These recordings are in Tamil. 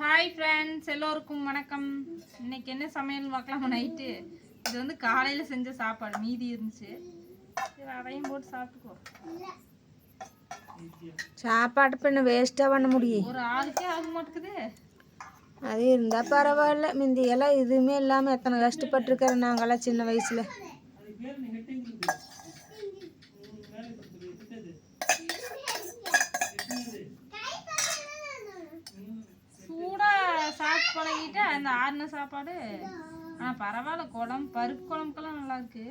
ஹாய் ஃப்ரெண்ட்ஸ் எல்லோருக்கும் வணக்கம். இன்னைக்கு என்ன சமையல் பார்க்கலாமா நைட்டு? இது வந்து காலையில் செஞ்ச சாப்பாடு. மீதி இருந்துச்சு. அதையும் போட்டு சாப்பிட்டுக்கோ. சாப்பாடு பண்ண வேஸ்ட்டாக பண்ண முடியும் ஒரு ஆளுக்கே ஆக மாட்டேங்குது. அது இருந்தால் பரவாயில்ல. முந்தியெல்லாம் எதுவுமே இல்லாமல் எத்தனை கஷ்டப்பட்டுருக்கிறோம் நாங்களாம் சின்ன வயசில் சூடாக சாப்பிட்டு அந்த ஆறின சாப்பாடு? ஆனால் பரவாயில்ல. குழம்பு பருப்பு குழம்புக்கெல்லாம் நல்லா இருக்கு.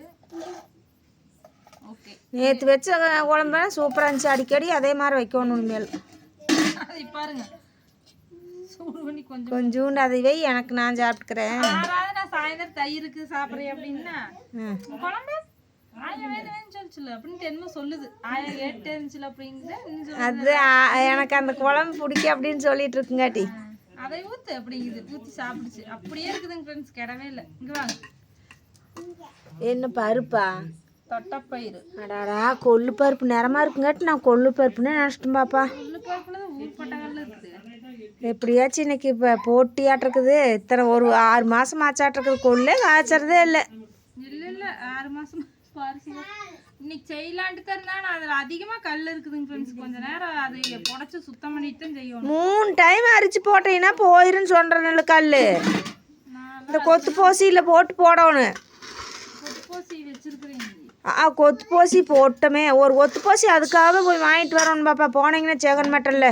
ஓகே. நேற்று வச்ச குழம்பு சூப்பராக இருந்துச்சு. அடிக்கடி அதே மாதிரி வைக்கணும் இனிமேல். அதை பாருங்க. சூடு பண்ணி கொஞ்சம் கொஞ்சோண்டு அதை வை. எனக்கு நான் சாப்பிட்டுக்கிறேன். யாராவது நான் சாயந்தரம் தயிருக்கு சாப்பிட்றேன் அப்படின்னா. குழம்பு. அது எனக்கு அந்த குழம்பு பிடிக்கும் அப்படின்னு சொல்லிட்டு இருக்குங்காட்டி. அதை ஊத்து. அப்படிங்குது. ஊத்தி சாப்பிடுச்சு. அப்படியே இருக்குதுங்க ஃப்ரெண்ட்ஸ் கிடவே இல்லை. இங்க வாங்க. என்ன பருப்பா? தொட்டப்பயிறு. அடாடா கொள்ளு பருப்பு நிறமா இருக்குங்காட்டி நான் கொள்ளு பருப்புன்னு நினச்சிட்டேன் பாப்பா. உள்ளு பருப்புல ஊர்பட்டகல்ல இருக்குது. எப்படியாச்சும் இன்னைக்கு இப்போ போட்டியாட்டிருக்குது இத்தனை ஒரு ஆறு மாதம் ஆச்சாட்டிருக்குது கொள்ளே காய்ச்சறதே இல்லை. இல்ல இல்ல. ஆறு மாசம் பாருங்க. இன்னைக்கு செய்யலான்ட்டு தான் நான் அதுல அதிகமா கல் இருக்குதுங்க ஃப்ரெண்ட்ஸ் கொஞ்ச நேரம் அதை புடைச்சு சுத்தம் பண்ணிட்டு தான் செய்யணும். மூணு டைம் அரிச்சு போட்டீங்கன்னா போயிருன்னு சொல்கிறேன் கல் இந்த கொத்து போசியில் போட்டு போடணும். கொத்துப்போசி வச்சிருக்கிறேன். ஆ கொத்து போசி போட்டோமே. ஒரு ஒத்து போசி அதுக்காக போய் வாங்கிட்டு வரணும் பாப்பா. போனீங்கன்னா சேகன் மட்டல்ல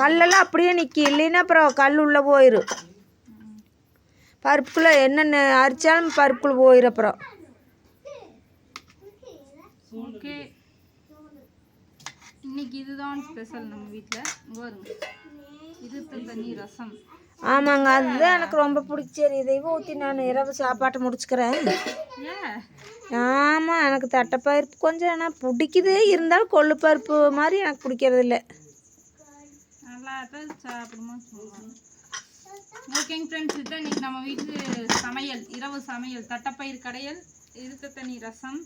கல்லெல்லாம் அப்படியே நிற்கி இல்லைன்னா அப்புறம் கல் உள்ளே போயிடும் பருப்புக்குள்ளே என்னென்ன அரிச்சாலும் பருப்புக்குள்ளே போயிடும் அப்புறம். ஓகே. இன்னைக்கு இதுதான் ஸ்பெஷல் நம்ம வீட்டில் வருங்க இது தண்ணி ரசம். ஆமாங்க அதுதான் எனக்கு ரொம்ப பிடிச்சது. இதையும் ஊற்றி நான் இரவு சாப்பாட்டை முடிச்சுக்கிறேன். ஆமாம் எனக்கு தட்டைப்பருப்பு கொஞ்சம் ஆனால் பிடிக்குது. இருந்தாலும் கொள்ளு பருப்பு மாதிரி எனக்கு பிடிக்கிறது இல்லை ஓகேங்க ஃப்ரெண்ட்ஸ் இதுதான் இன்னைக்கு நம்ம வீட்டு சமையல். இரவு சமையல். தட்டப்பயிர் கடையல் இருக்க தண்ணி ரசம்.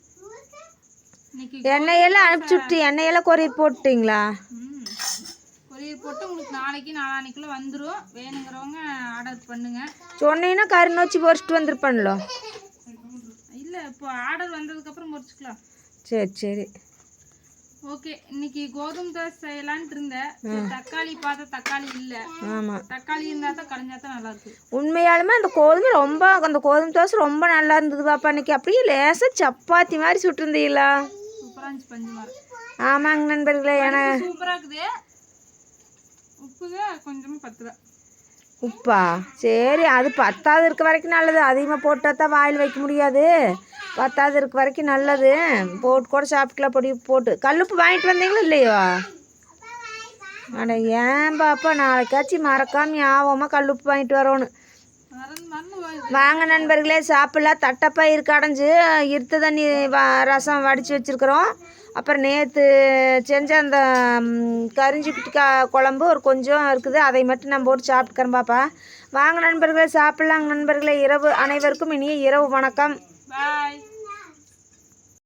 எண்ணெயெல்லாம் அனுப்பிச்சி விட்டு எண்ணெயெல்லாம் கொரியர் போட்டுட்டீங்களா? ம். கொரியர் போட்டு உங்களுக்கு நாளைக்கு நாளான்னைக்குள்ள வந்துடும் வேணுங்கிறவங்க ஆர்டர் பண்ணுங்க. சொன்னீங்கன்னா கறி நோச்சி பொறிச்சிட்டு வந்திருப்பான்லோ. இல்லை இப்போ ஆர்டர் வந்ததுக்கப்புறம் முடிச்சுக்கலாம் சரி சரி. ஓகே இன்னைக்கு கோதுமை தோசை செய்யலான்ட்டு இருந்தேன். தக்காளி பார்த்தா தக்காளி இல்லை. ஆமாம் தக்காளி இருந்தா தான் கடைஞ்சா தான் நல்லா இருக்கு உண்மையாலுமே அந்த கோதுமை ரொம்ப அந்த கோதுமை தோசை ரொம்ப நல்லா இருந்தது பாப்பா இன்னைக்கு அப்படியே லேசாக சப்பாத்தி மாதிரி சுட்டுருந்தீங்களா? இருந்துச்சு பஞ்சு மாதிரி ஆமாங்க நண்பர்களே ஏன்னா சூப்பராக இருக்குது உப்புங்க கொஞ்சமாக பத்து ரூபா உப்பா? சரி அது பத்தாவது இருக்க வரைக்கும் நல்லது. அதிகமாக போட்டால் தான் வாயில் வைக்க முடியாது. பத்தாவது இருக்க வரைக்கும் நல்லது. போட்டு கூட சாப்பிட்டுக்கலாம் பொடி போட்டு. கல்லுப்பு வாங்கிட்டு வந்தீங்களா இல்லையோ? அட ஏன் பாப்பா நாளைக்காச்சும் மறக்காம ஞாபகமாக கல்லுப்பு வாங்கிட்டு போயிடுது வாங்க நண்பர்களே சாப்பிடலாம் தட்டப்பயிர் கடைஞ்சு இருத்த தண்ணி வ- ரசம் வடித்து வச்சுருக்குறோம். அப்புறம் நேற்று செஞ்ச அந்த கரிஞ்சி கரிஞ்சிக்கிட்டு குழம்பு ஒரு கொஞ்சம் இருக்குது. அதை மட்டும் நம்ம போட்டு சாப்பிட்டுக்கிறோம் பாப்பா. வாங்க நண்பர்களே சாப்பிட்லாங்க நண்பர்களே இரவு அனைவருக்கும் இனிய இரவு வணக்கம். பாய்